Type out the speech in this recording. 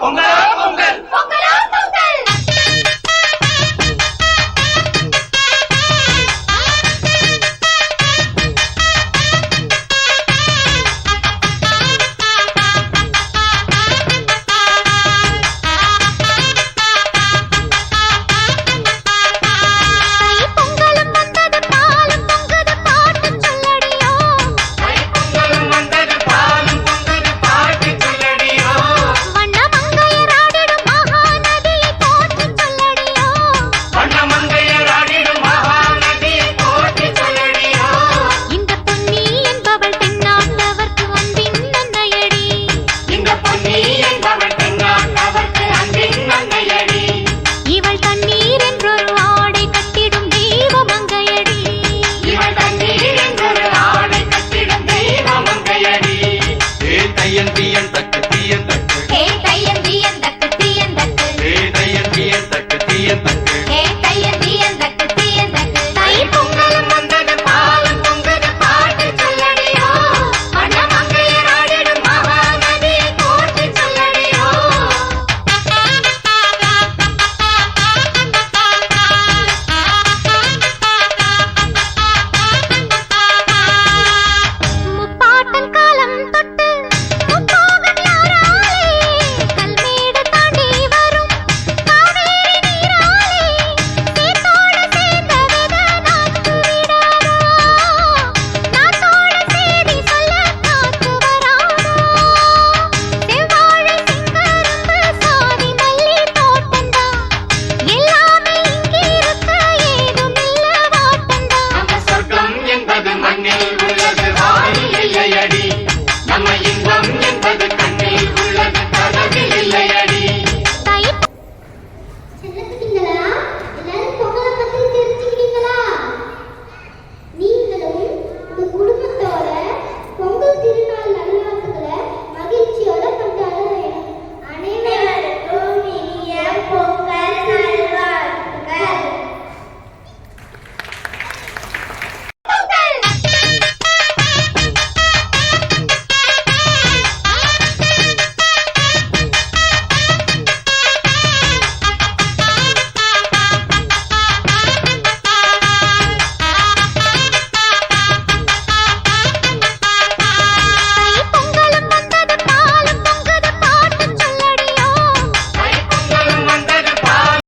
On that பியன் பியன் தக்கு பியன் தக்கு.